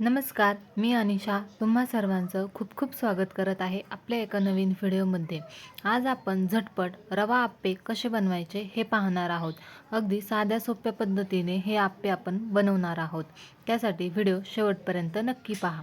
नमस्कार मी अनिशा. तुम्हा सर्वांचं खूप खूप स्वागत करत आहे आपल्या एका नवीन व्हिडिओमध्ये. आज आपण झटपट रवा आप्पे कसे बनवायचे हे पाहणार आहोत. अगदी साध्या सोप्या पद्धतीने हे आप्पे आपण बनवणार आहोत. त्यासाठी व्हिडिओ शेवटपर्यंत नक्की पहा.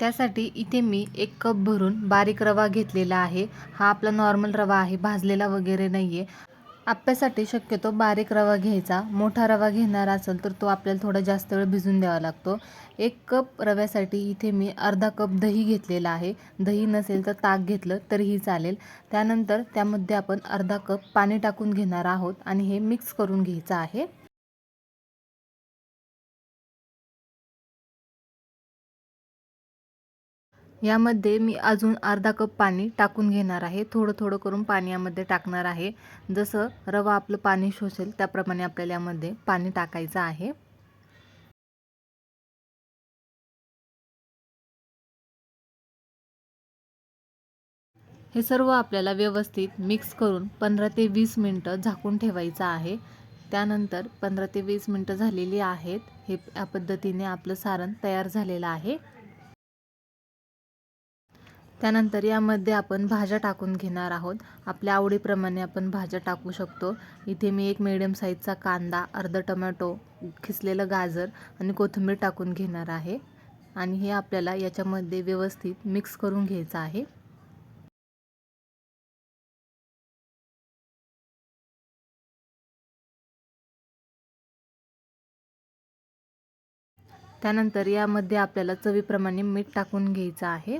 त्यासाठी इथे मी एक कप भरून बारीक रवा घेतलेला आहे. हा आपला नॉर्मल रवा आहे भाजलेला वगैरे नाही आहे आप्यासाठी शक्यतो बारीक रवा घ्यायचा. मोठा रवा घेणार असेल तर तो आपल्याला थोडा जास्त वेळ भिजून द्यावा लागतो. एक कप रव्यासाठी इथे मी अर्धा कप दही घेतलेला आहे. दही नसेल तर ताक घेतलं तरीही चालेल. त्यानंतर त्यामध्ये आपण अर्धा कप पाणी टाकून घेणार आहोत आणि हे मिक्स करून घ्यायचं आहे. यामध्ये मी अजून अर्धा कप पाणी टाकून घेणार आहे. थोडं थोडं करून पाणी यामध्ये टाकणार आहे. जसं रवा आपलं पाणी शोषेल त्याप्रमाणे आपल्याला यामध्ये पाणी टाकायचं आहे. हे सर्व आपल्याला व्यवस्थित मिक्स करून पंधरा ते वीस मिनटं झाकून ठेवायचं आहे. त्यानंतर पंधरा ते वीस मिनटं झालेली आहेत. हे या पद्धतीने आपलं सारण तयार झालेलं आहे. त्यानंतर यामध्ये आपण भाज्या टाकून घेणार आहोत. आपल्या आवडीप्रमाणे आपण भाज्या टाकू शकतो. इथे मी एक मिडियम साईजचा कांदा अर्ध टमॅटो खिसलेलं गाजर आणि कोथिंबीर टाकून घेणार आहे. आणि हे आपल्याला याच्यामध्ये व्यवस्थित मिक्स करून घ्यायचं आहे. त्यानंतर यामध्ये आपल्याला चवीप्रमाणे मीठ टाकून घ्यायचं आहे.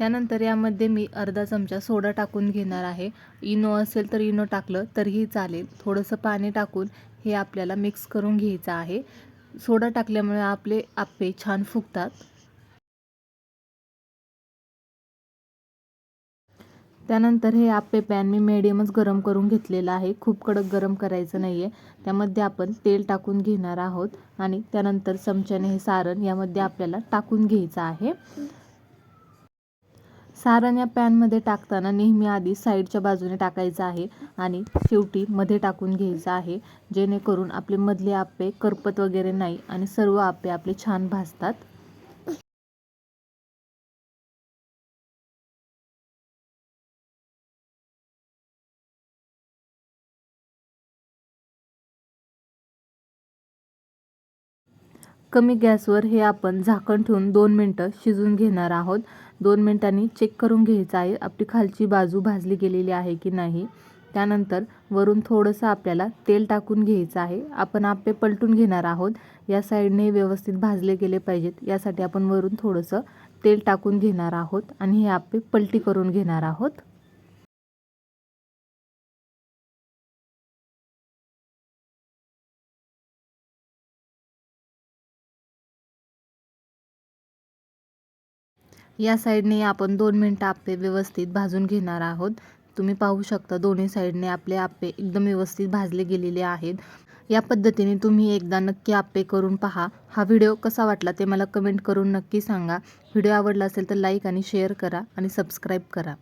त्यानंतर यामध्ये मी अर्धा चमचा सोडा टाकून घेणार आहे. इनो असेल तर इनो टाकलं तरीही चालेल. थोडंसं पाणी टाकून हे आपल्याला मिक्स करून घ्यायचं आहे. सोडा टाकल्यामुळे आपले आप्पे छान फुगतात. त्यानंतर हे आप्पे पॅन मी मिडियमच गरम करून घेतलेलं आहे. खूप कडक गरम करायचं नाही आहे त्यामध्ये आपण तेल टाकून घेणार आहोत आणि त्यानंतर चमच्याने हे सारण यामध्ये आपल्याला टाकून घ्यायचं आहे. सारण या पॅनमध्ये टाकताना नेहमी आधी साईडच्या बाजूने टाकायचं आहे आणि शेवटी मध्ये टाकून घ्यायचं आहे. जेणेकरून आपले मधले आप्पे करपत वगैरे नाही आणि सर्व आप्पे आपले छान भाजतात. कमी गॅसवर हे आपण झाकण ठेवून दोन मिनटं शिजून घेणार आहोत. दोन मिनटांनी चेक करून घ्यायचं आहे आपली खालची बाजू भाजली गेलेली आहे की नाही. त्यानंतर वरून थोडंसं आपल्याला तेल टाकून घ्यायचं आहे. आपण आप्पे पलटून घेणार आहोत. या साईडने व्यवस्थित भाजले गेले पाहिजेत. यासाठी आपण वरून थोडंसं तेल टाकून घेणार आहोत आणि हे आप्पे पलटी करून घेणार आहोत. या साईडने आपण दोन मिनटं आप्पे व्यवस्थित भाजून घेणार आहोत. तुम्ही पाहू शकता दोन्ही साईडने आपले आप्पे एकदम व्यवस्थित भाजले गेलेले आहेत. या पद्धतीने तुम्ही एकदा नक्की आप्पे करून पहा. हा व्हिडिओ कसा वाटला ते मला कमेंट करून नक्की सांगा. व्हिडिओ आवडला असेल तर लाईक आणि शेअर करा आणि सबस्क्राईब करा.